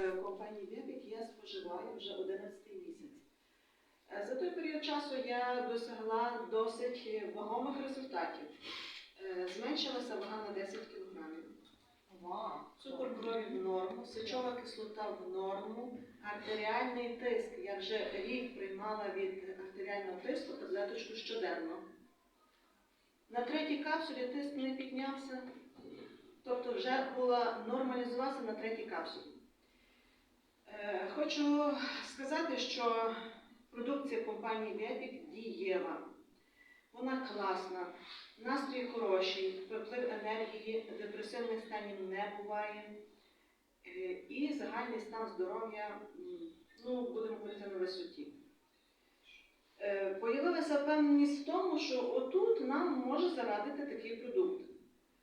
Е, компанії Вебік я споживаю вже 11 місяць. Е, За той період часу я досягла досить вагомих результатів. Е, Зменшилася вага на 10 кілограмів. Вау. Цукор крові в норму, сечова кислота в норму, артеріальний тиск. Я вже рік приймала від артеріального тиску таблеточку щоденно. На третій капсулі тиск не піднявся, тобто вже була нормалізувався на третій капсулі. Е, Хочу сказати, що продукція компанії Вепік дієва. Вона класна, настрій хороший, приплив енергії, депресивних станів не буває. Е, І загальний стан здоров'я, ну, будемо говорити на висоті. Е, Появилася впевненість в тому, що отут нам може зарадити такий продукт.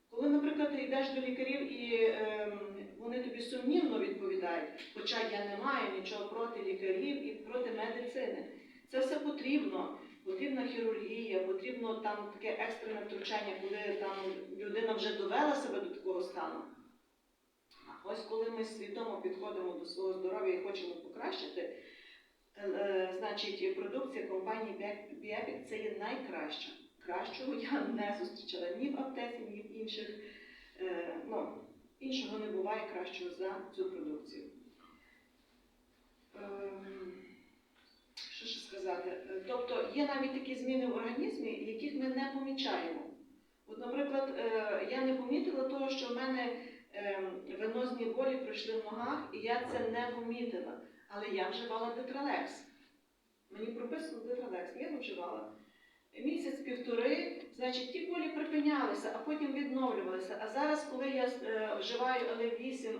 Коли, наприклад, ти йдеш до лікарів і ем, вони тобі сумнівно відповідають, хоча я не маю нічого проти лікарів і проти медицини. Це все потрібно. Потрібна хірургія, потрібно там таке екстрене втручання, коли там людина вже довела себе до такого стану. А ось коли ми свідомо підходимо до свого здоров'я і хочемо покращити, е, е, значить продукція компанії Біапік це є найкраща. Кращого я не зустрічала ні в аптеці, ні в інших. е, Ну, іншого не буває кращого за цю продукцію. Ем, Що ще сказати? Е, Тобто є навіть такі зміни в організмі, яких ми не помічаємо. От, наприклад, е, я не помітила того, що в мене ем, венозні болі пройшли в ногах, і я це не помітила. Але я вживала детралекс. Мені прописано детралекс, я не вживала. Місяць-півтори, значить, ті болі припинялися, а потім відновлювалися. А зараз, коли я е, вживаю L8 ем,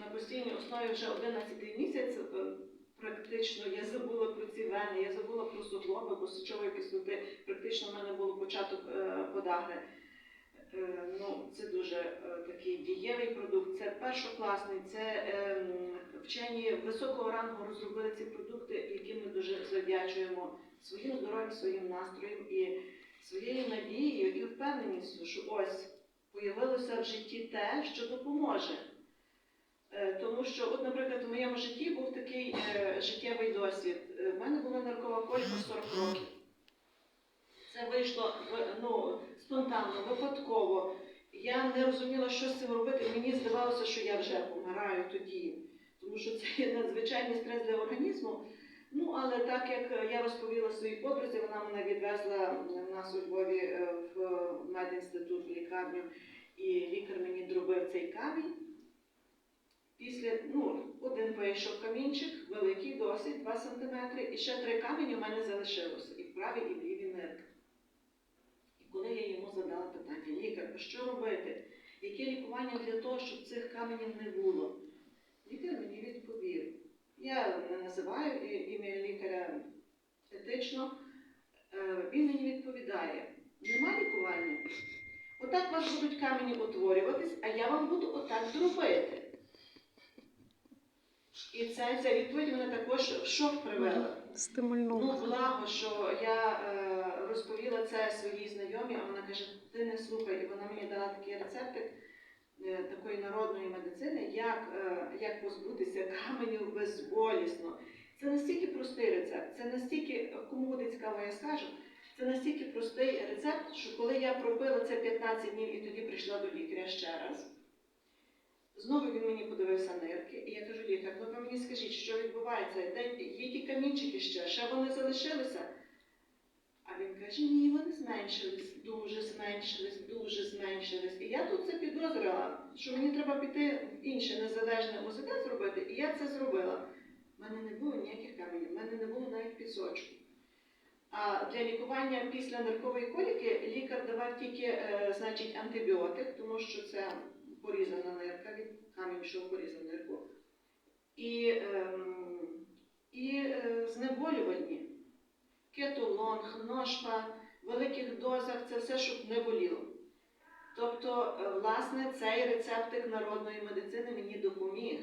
на постійній основі вже 11 місяць, е, практично я забула про ці вени, я забула про суглоби, бо сечової кислоти практично в мене було початок е, подагри. Е, Ну, це дуже е, такий дієвий продукт, це першокласний, це ем, вчені високого рангу розробили ці продукти, яким ми дуже завдячуємо своїм здоров'ям, своїм настроєм і своєю надією і впевненістю, що ось появилося в житті те, що допоможе. Е, Тому що, от, наприклад, в моєму житті був такий е, життєвий досвід. Е, В мене була наркова колька 40 років. Це вийшло ну, спонтанно, випадково. Я не розуміла, що з цим робити. Мені здавалося, що я вже помираю тоді, тому що це є надзвичайний стрес для організму. Ну, але так як я розповіла своїй подрузі, вона мене відвезла в нас у Львові е, в медінститут, в лікарню, і лікар мені дробив цей камінь. Після, ну, один вийшов камінчик, великий досить, 2 см, і ще три камені у мене залишилося, і в правій, і в лівій нирки. І коли я йому задала питання, лікар, що робити? Яке лікування для того, щоб цих каменів не було? Лікар мені відповів. Я не називаю ім'я лікаря етично. Е, Він мені відповідає: нема лікування. Отак у вас будуть камені утворюватись, а я вам буду отак дробити. І ця, ця відповідь мене також в шок привела. Ну, благо, що я е, розповіла це своїй знайомій, а вона каже, ти не слухай, і вона мені дала такий рецептик е, такої народної медицини, як, е, як позбутися каменів безболісно. Це настільки простий рецепт, це настільки, кому буде цікаво, я скажу, це настільки простий рецепт, що коли я пропила це 15 днів і тоді прийшла до лікаря ще раз, Знову він мені подивився нирки, і я кажу, лікар, ну ви мені скажіть, що відбувається? Де є ті камінчики ще, ще вони залишилися. А він каже, ні, вони зменшились, дуже зменшились, дуже зменшились. І я тут це підозрювала, що мені треба піти в інше незалежне УЗД зробити, і я це зробила. У мене не було ніяких каменів, в мене не було навіть пісочку. А для лікування після ниркової коліки лікар давав тільки е, значить, антибіотик, тому що це порізана нирка, від камінь, що порізав нирку. І, ем, і е, знеболювальні. Кетолонг, ножпа, в великих дозах це все, щоб не боліло. Тобто, е, власне, цей рецептик народної медицини мені допоміг.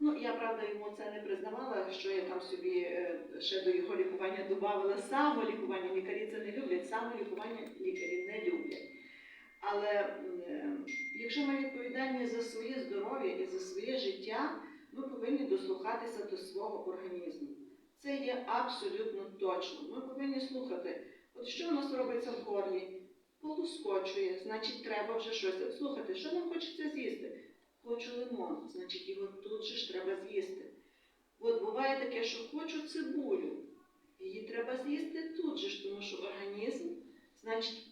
Ну, я, правда, йому це не признавала, що я там собі е, ще до його лікування додавала самолікування. Лікарі це не люблять, самолікування лікарі не люблять. Але е, якщо ми відповідальні за своє здоров'я і за своє життя, ми повинні дослухатися до свого організму. Це є абсолютно точно. Ми повинні слухати. От що у нас робиться в горлі? Полускочує, значить, треба вже щось. Слухайте, що нам хочеться з'їсти? Хочу лимон, значить його тут же ж треба з'їсти. От буває таке, що хочу цибулю. Її треба з'їсти тут же ж, тому що організм, значить,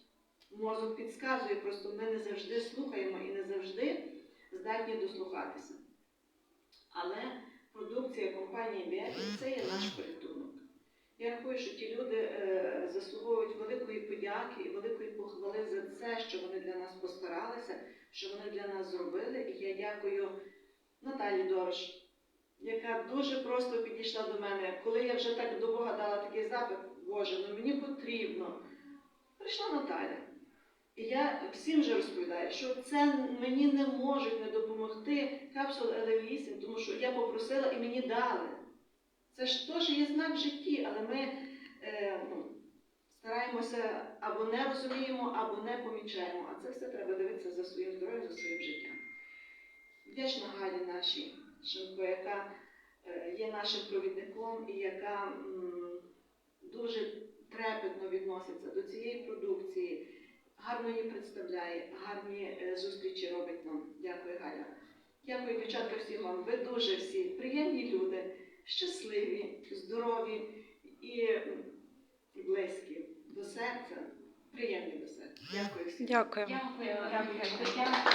мозок підказує, просто ми не завжди слухаємо і не завжди здатні дослухатися. Але продукція компанії Біаті це є наш порятунок. Я рахую, що ті люди е, заслуговують великої подяки і великої похвали за це, що вони для нас постаралися, що вони для нас зробили. І я дякую Наталі Дорош, яка дуже просто підійшла до мене. Коли я вже так до Бога дала такий запит, Боже, ну мені потрібно. Прийшла Наталя. І я всім вже розповідаю, що це мені не можуть не допомогти капсул L8, тому що я попросила і мені дали. Це ж теж є знак але ми е, стараємося або не розуміємо, або не помічаємо. А це все треба дивитися за своїм здоров'ям, за своїм життям. Вдячна Галі нашій Шимко, яка е, є нашим провідником і яка м, дуже трепетно відноситься до цієї продукції, гарно її представляє, гарні е, зустрічі робить нам. Дякую, Галя. Дякую, дівчатка, всім вам. Ви дуже всі приємні люди, щасливі, здорові і близькі до серця, приємні до серця. Дякую всім. Дякую. Дякую. Дякую.